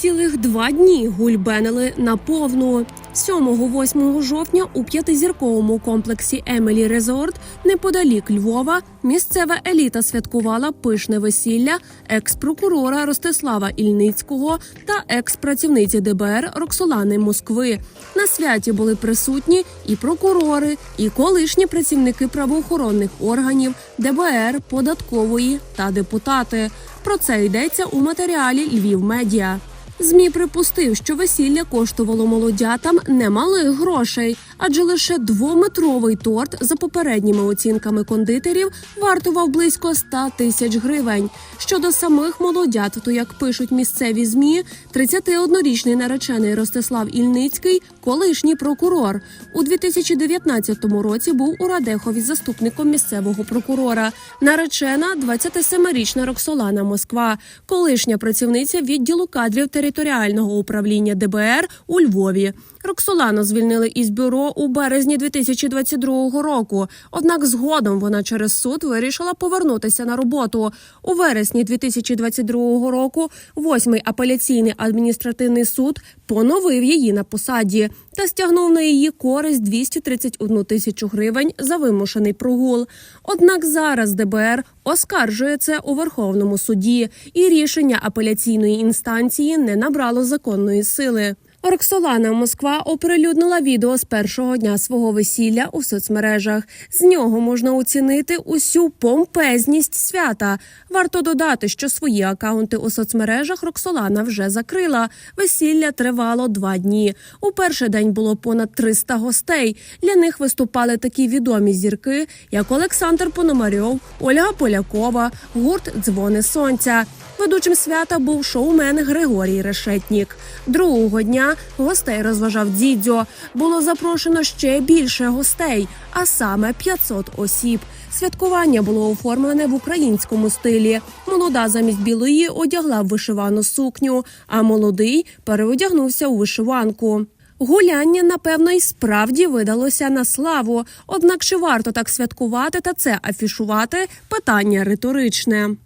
Цілих два дні гульбенили на повну. 7-8 жовтня у п'ятизірковому комплексі Емелі Резорт неподалік Львова місцева еліта святкувала пишне весілля екс-прокурора Ростислава Ільницького та екс-працівниці ДБР Роксолани Москви. На святі були присутні і прокурори, і колишні працівники правоохоронних органів, ДБР, податкової та депутати. Про це йдеться у матеріалі Львів Медіа. ЗМІ припустив, що весілля коштувало молодятам немалих грошей, адже лише двометровий торт за попередніми оцінками кондитерів вартував близько 100 тисяч гривень. Щодо самих молодят, то як пишуть місцеві змі, 31-річний наречений Ростислав Ільницький, колишній прокурор, у 2019 році був у Радехові заступником місцевого прокурора. Наречена 27-річна Роксолана Москва, колишня працівниця відділу кадрів територіального управління ДБР у Львові. Роксолану звільнили із бюро у березні 2022 року. Однак згодом вона через суд вирішила повернутися на роботу. У вересні 2022 року восьмий апеляційний адміністративний суд поновив її на посаді та стягнув на її користь 231 тисячу гривень за вимушений прогул. Однак зараз ДБР оскаржує це у Верховному суді, і рішення апеляційної інстанції не набрало законної сили. Роксолана Москва оприлюднила відео з першого дня свого весілля у соцмережах. З нього можна оцінити усю помпезність свята. Варто додати, що свої акаунти у соцмережах Роксолана вже закрила. Весілля тривало два дні. У перший день було понад 300 гостей. Для них виступали такі відомі зірки, як Олександр Пономарьов, Ольга Полякова, гурт Дзвони Сонця. Ведучим свята був шоумен Григорій Решетнік. Другого дня гостей розважав дідьо. Було запрошено ще більше гостей, а саме 500 осіб. Святкування було оформлене в українському стилі. Молода замість білої одягла вишивану сукню, а молодий переодягнувся у вишиванку. Гуляння, напевно, і справді видалося на славу. Однак чи варто так святкувати та це афішувати? Питання риторичне.